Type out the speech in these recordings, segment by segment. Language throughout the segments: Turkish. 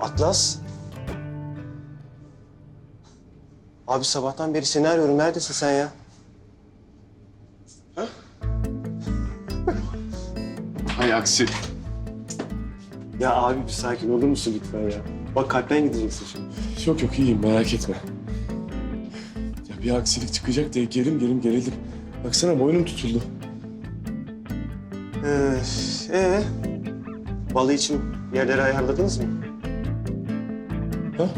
Atlas. Abi sabahtan beri seni arıyorum. Neredesin sen ya? Hay aksi. Ya abi bir sakin olur musun lütfen ya? Bak kalpten gideceksin şimdi. Yok yok iyiyim merak etme. Ya bir aksilik çıkacak diye gerim gerim gerildim. Baksana boynum tutuldu. Ee, ee, balı için yerleri ayarladınız mı? Ha?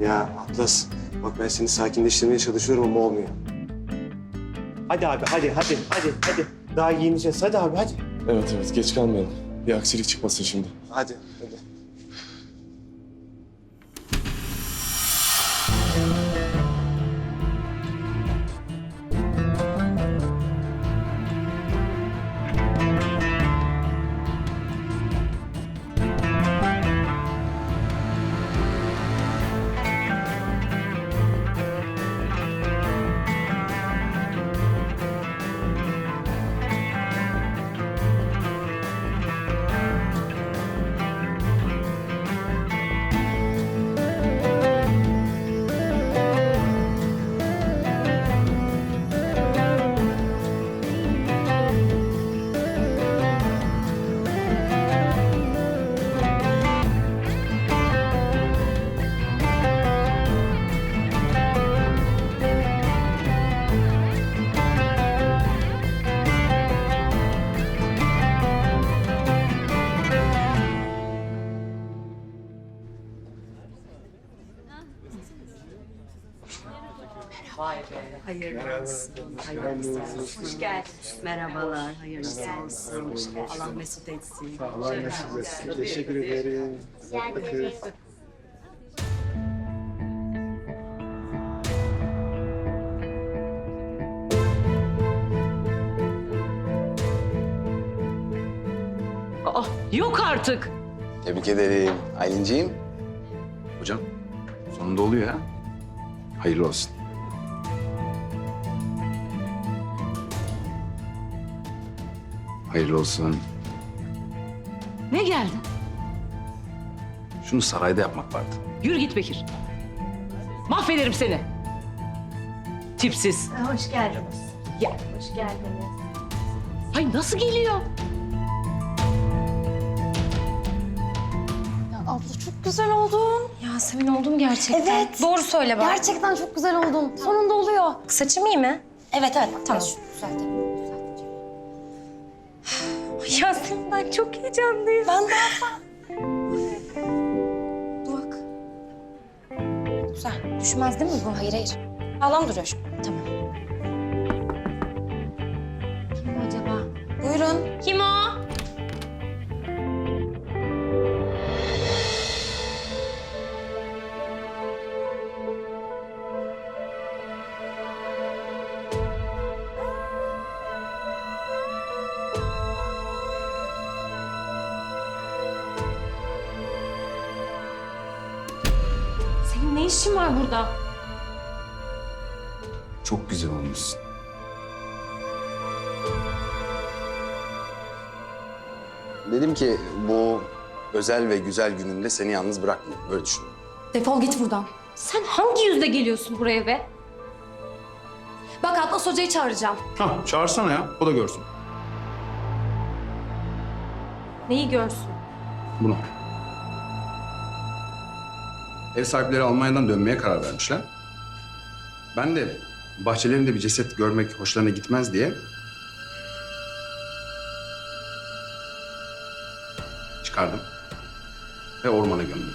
Ya Atlas, bak ben seni sakinleştirmeye çalışıyorum ama olmuyor. Hadi abi, hadi, hadi, hadi, hadi. Daha giyineceğiz. Hadi abi, hadi. Evet evet geç kalmayalım. Bir aksilik çıkmasın şimdi. Hadi, hadi. Hayırlı olsun. Hayırlı olsun. Hoş geldiniz. Merhabalar. Hayırlı olsun. Hoş geldiniz. Allah mesut etsin. Allah nasip etsin. Teşekkür ederim. Aa, yok artık. Tebrik ederim Aylin'ciğim. Hocam sonunda oluyor ha. Hayırlı olsun. Hayırlı olsun. Ne geldi? Şunu sarayda yapmak vardı. Yürü git Bekir. Mahvederim seni. Tipsiz. Hoş geldiniz. Ya. Hoş geldiniz. Ay nasıl geliyor? Ya abla çok güzel oldun. Yasemin oldum gerçekten. Evet. Doğru söyle bak. Gerçekten çok güzel oldun. Sonunda oluyor. Saçım iyi mi? Evet evet. Tamam. Şu düzeltelim. Yasemin ben çok heyecanlıyım. Ben de abla. Bak. Güzel. Düşmez değil mi bu? Hayır hayır. Sağlam duruyor şu. Tamam. Kim bu acaba? Buyurun. Kim o? Senin ne işin var burada? Çok güzel olmuşsun. Dedim ki bu özel ve güzel gününde seni yalnız bırakmayayım. Böyle düşün. Defol git buradan. Sen hangi yüzle geliyorsun buraya be? Bak Atlas Hoca'yı çağıracağım. Ha çağırsana ya. O da görsün. Neyi görsün? Bunu. Ev sahipleri Almanya'dan dönmeye karar vermişler. Ben de bahçelerinde bir ceset görmek hoşlarına gitmez diye çıkardım ve ormana gömdüm.